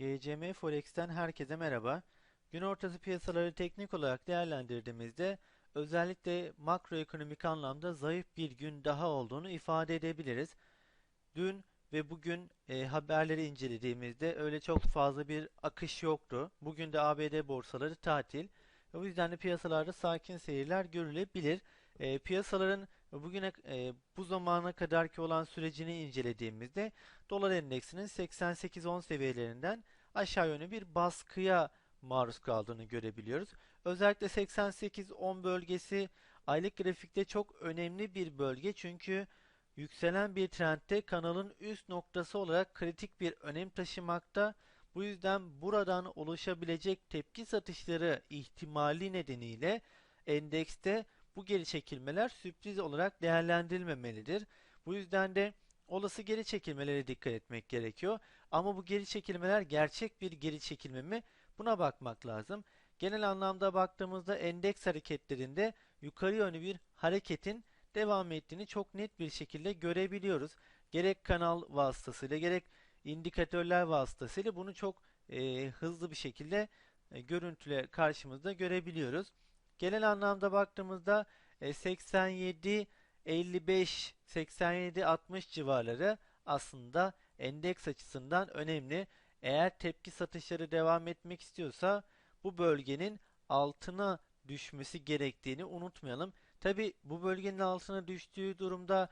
GCM Forex'ten herkese merhaba. Gün ortası piyasaları teknik olarak değerlendirdiğimizde özellikle makroekonomik anlamda zayıf bir gün daha olduğunu ifade edebiliriz. Dün ve bugün e, haberleri incelediğimizde öyle çok fazla bir akış yoktu. Bugün de ABD borsaları tatil. O yüzden de piyasalarda sakin seyirler görülebilir. E, piyasaların bugüne e, bu zamana kadarki olan sürecini incelediğimizde dolar endeksinin 88.10 seviyelerinden aşağı yönlü bir baskıya maruz kaldığını görebiliyoruz. Özellikle 88-10 bölgesi aylık grafikte çok önemli bir bölge çünkü yükselen bir trendte kanalın üst noktası olarak kritik bir önem taşımakta. Bu yüzden buradan oluşabilecek tepki satışları ihtimali nedeniyle endekste bu geri çekilmeler sürpriz olarak değerlendirilmemelidir. Bu yüzden de olası geri çekilmelere dikkat etmek gerekiyor. Ama bu geri çekilmeler gerçek bir geri çekilme mi? Buna bakmak lazım. Genel anlamda baktığımızda endeks hareketlerinde yukarı yönlü bir hareketin devam ettiğini çok net bir şekilde görebiliyoruz. Gerek kanal vasıtasıyla gerek indikatörler vasıtasıyla bunu çok e, hızlı bir şekilde e, görüntüle karşımızda görebiliyoruz. Genel anlamda baktığımızda e, 87 55 87 60 civarları aslında endeks açısından önemli. Eğer tepki satışları devam etmek istiyorsa bu bölgenin altına düşmesi gerektiğini unutmayalım. Tabi bu bölgenin altına düştüğü durumda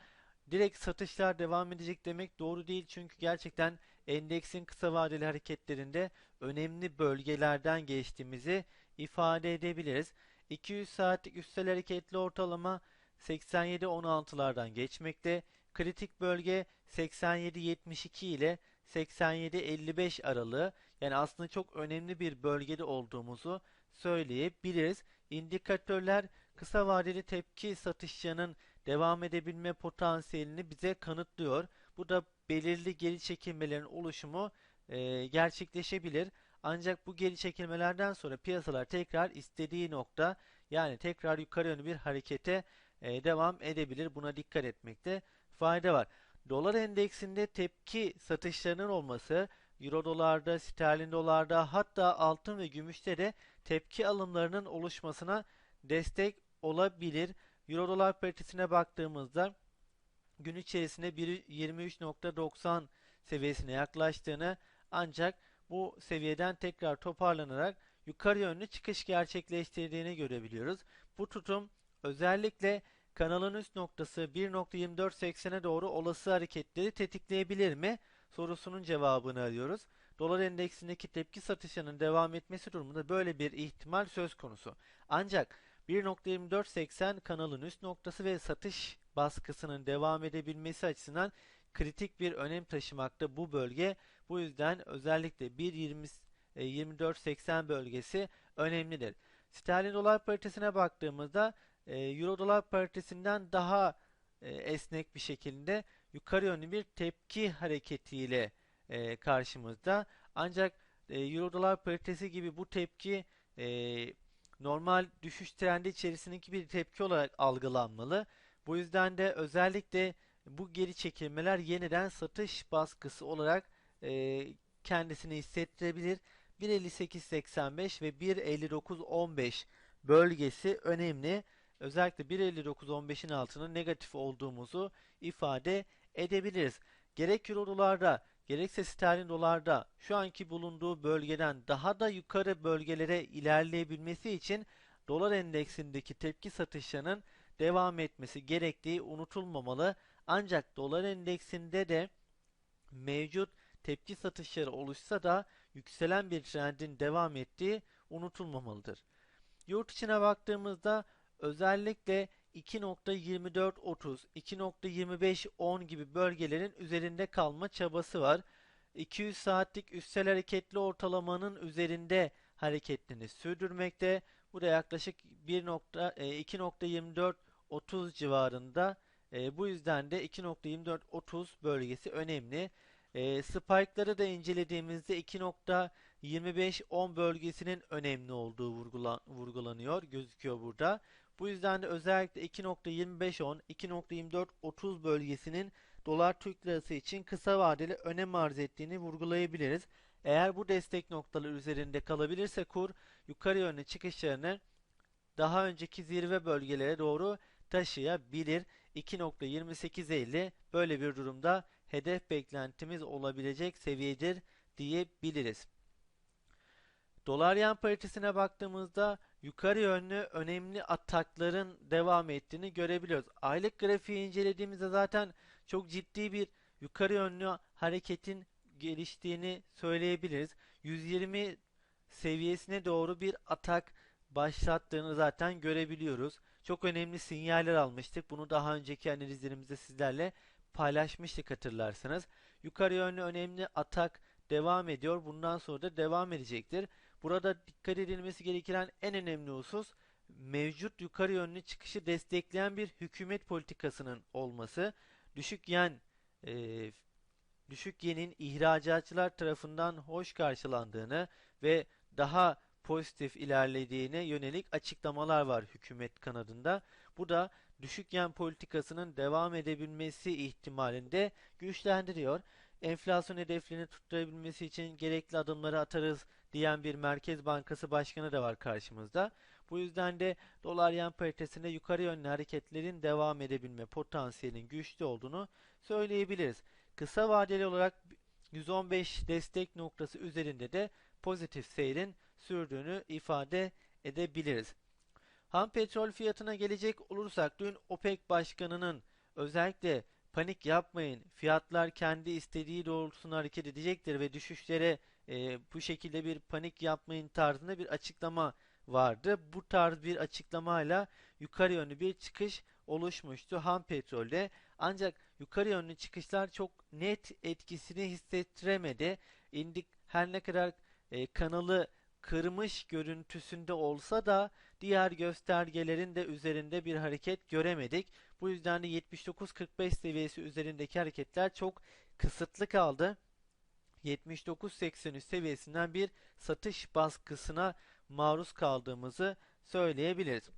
direkt satışlar devam edecek demek doğru değil. Çünkü gerçekten endeksin kısa vadeli hareketlerinde önemli bölgelerden geçtiğimizi ifade edebiliriz. 200 saatlik üstel hareketli ortalama 87-16'lardan geçmekte. Kritik bölge 87-72 ile 87-55 aralığı yani aslında çok önemli bir bölgede olduğumuzu söyleyebiliriz. İndikatörler kısa vadeli tepki satışlarının devam edebilme potansiyelini bize kanıtlıyor. Bu da belirli geri çekilmelerin oluşumu e, gerçekleşebilir. Ancak bu geri çekilmelerden sonra piyasalar tekrar istediği nokta yani tekrar yukarı yönlü bir harekete e, devam edebilir. Buna dikkat etmekte fayda var. Dolar endeksinde tepki satışlarının olması, euro dolarda, sterlin dolarda hatta altın ve gümüşte de tepki alımlarının oluşmasına destek olabilir. Euro dolar paritesine baktığımızda gün içerisinde 23.90 seviyesine yaklaştığını ancak bu seviyeden tekrar toparlanarak yukarı yönlü çıkış gerçekleştirdiğini görebiliyoruz. Bu tutum özellikle kanalın üst noktası 1.2480'e doğru olası hareketleri tetikleyebilir mi? sorusunun cevabını arıyoruz. Dolar endeksindeki tepki satışının devam etmesi durumunda böyle bir ihtimal söz konusu. Ancak 1.2480 kanalın üst noktası ve satış baskısının devam edebilmesi açısından kritik bir önem taşımakta bu bölge. Bu yüzden özellikle 1.2480 e, bölgesi önemlidir. Sterlin dolar paritesine baktığımızda e, euro dolar paritesinden daha e, esnek bir şekilde yukarı yönlü bir tepki hareketiyle karşımızda. Ancak euro dolar paritesi gibi bu tepki normal düşüş trendi içerisindeki bir tepki olarak algılanmalı. Bu yüzden de özellikle bu geri çekilmeler yeniden satış baskısı olarak e, kendisini hissettirebilir. 1.58.85 ve 1.59.15 bölgesi önemli. Özellikle 1.59.15'in altının negatif olduğumuzu ifade edebiliriz. Gerek euro dolarda gerekse sterlin dolarda şu anki bulunduğu bölgeden daha da yukarı bölgelere ilerleyebilmesi için dolar endeksindeki tepki satışlarının devam etmesi gerektiği unutulmamalı. Ancak dolar endeksinde de mevcut tepki satışları oluşsa da yükselen bir trendin devam ettiği unutulmamalıdır. Yurt içine baktığımızda özellikle 2.24.30, 2.25.10 gibi bölgelerin üzerinde kalma çabası var. 200 saatlik üstel hareketli ortalamanın üzerinde hareketini sürdürmekte. Bu da yaklaşık 2.24.30 e, civarında. E, bu yüzden de 2.24.30 bölgesi önemli. E, spike'ları da incelediğimizde 2.25-10 bölgesinin önemli olduğu vurgulan, vurgulanıyor, gözüküyor burada. Bu yüzden de özellikle 2.25-10, 2.24-30 bölgesinin dolar Türk lirası için kısa vadeli önem arz ettiğini vurgulayabiliriz. Eğer bu destek noktaları üzerinde kalabilirse kur yukarı yönlü çıkışlarını daha önceki zirve bölgelere doğru taşıyabilir. 2.2850 böyle bir durumda hedef beklentimiz olabilecek seviyedir diyebiliriz. Dolar yen paritesine baktığımızda yukarı yönlü önemli atakların devam ettiğini görebiliyoruz. Aylık grafiği incelediğimizde zaten çok ciddi bir yukarı yönlü hareketin geliştiğini söyleyebiliriz. 120 seviyesine doğru bir atak başlattığını zaten görebiliyoruz. Çok önemli sinyaller almıştık. Bunu daha önceki analizlerimizde sizlerle paylaşmıştık hatırlarsanız. Yukarı yönlü önemli atak devam ediyor. Bundan sonra da devam edecektir. Burada dikkat edilmesi gereken en önemli husus mevcut yukarı yönlü çıkışı destekleyen bir hükümet politikasının olması. Düşük yen e, düşük yenin ihracatçılar tarafından hoş karşılandığını ve daha pozitif ilerlediğine yönelik açıklamalar var hükümet kanadında. Bu da düşük yen politikasının devam edebilmesi ihtimalinde güçlendiriyor. Enflasyon hedeflerini tutturabilmesi için gerekli adımları atarız diyen bir Merkez Bankası Başkanı da var karşımızda. Bu yüzden de dolar yen paritesinde yukarı yönlü hareketlerin devam edebilme potansiyelinin güçlü olduğunu söyleyebiliriz. Kısa vadeli olarak 115 destek noktası üzerinde de pozitif seyrin sürdüğünü ifade edebiliriz. Ham petrol fiyatına gelecek olursak dün OPEC başkanının özellikle panik yapmayın fiyatlar kendi istediği doğrultusunda hareket edecektir ve düşüşlere e, bu şekilde bir panik yapmayın tarzında bir açıklama vardı. Bu tarz bir açıklamayla yukarı yönlü bir çıkış oluşmuştu ham petrolde. Ancak yukarı yönlü çıkışlar çok net etkisini hissettiremedi. İndik her ne kadar e, kanalı kırmış görüntüsünde olsa da diğer göstergelerin de üzerinde bir hareket göremedik. Bu yüzden de 79.45 seviyesi üzerindeki hareketler çok kısıtlı kaldı. 79.83 seviyesinden bir satış baskısına maruz kaldığımızı söyleyebiliriz.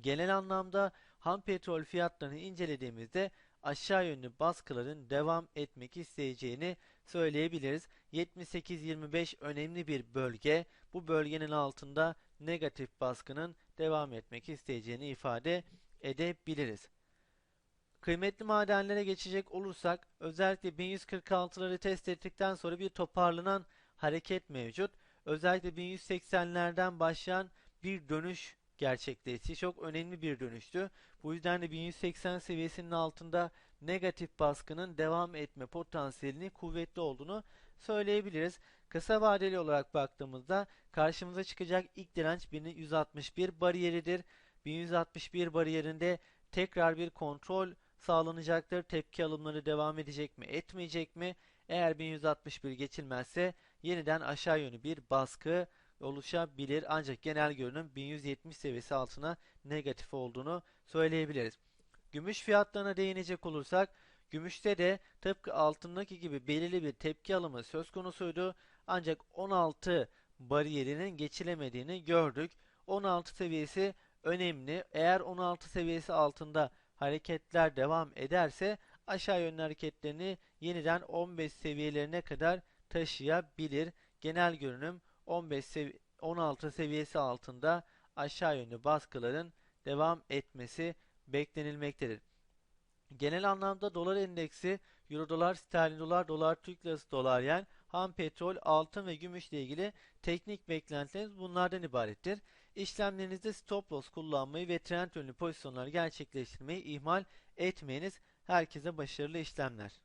Genel anlamda ham petrol fiyatlarını incelediğimizde aşağı yönlü baskıların devam etmek isteyeceğini söyleyebiliriz. 78-25 önemli bir bölge. Bu bölgenin altında negatif baskının devam etmek isteyeceğini ifade edebiliriz. Kıymetli madenlere geçecek olursak özellikle 1146'ları test ettikten sonra bir toparlanan hareket mevcut. Özellikle 1180'lerden başlayan bir dönüş gerçekleşti. Çok önemli bir dönüştü. Bu yüzden de 1180 seviyesinin altında negatif baskının devam etme potansiyelinin kuvvetli olduğunu söyleyebiliriz. Kısa vadeli olarak baktığımızda karşımıza çıkacak ilk direnç 1161 bariyeridir. 1161 bariyerinde tekrar bir kontrol sağlanacaktır. Tepki alımları devam edecek mi, etmeyecek mi? Eğer 1161 geçilmezse yeniden aşağı yönlü bir baskı oluşabilir. Ancak genel görünüm 1170 seviyesi altına negatif olduğunu söyleyebiliriz. Gümüş fiyatlarına değinecek olursak, gümüşte de tıpkı altındaki gibi belirli bir tepki alımı söz konusuydu. Ancak 16 bariyerinin geçilemediğini gördük. 16 seviyesi önemli. Eğer 16 seviyesi altında hareketler devam ederse aşağı yönlü hareketlerini yeniden 15 seviyelerine kadar taşıyabilir. Genel görünüm 15 sevi 16 seviyesi altında aşağı yönlü baskıların devam etmesi beklenilmektedir. Genel anlamda dolar endeksi, euro dolar, sterlin dolar, dolar Türk lirası, dolar yen, ham petrol, altın ve gümüş ile ilgili teknik beklentilerimiz bunlardan ibarettir. İşlemlerinizde stop loss kullanmayı ve trend yönlü pozisyonlar gerçekleştirmeyi ihmal etmeyiniz. Herkese başarılı işlemler.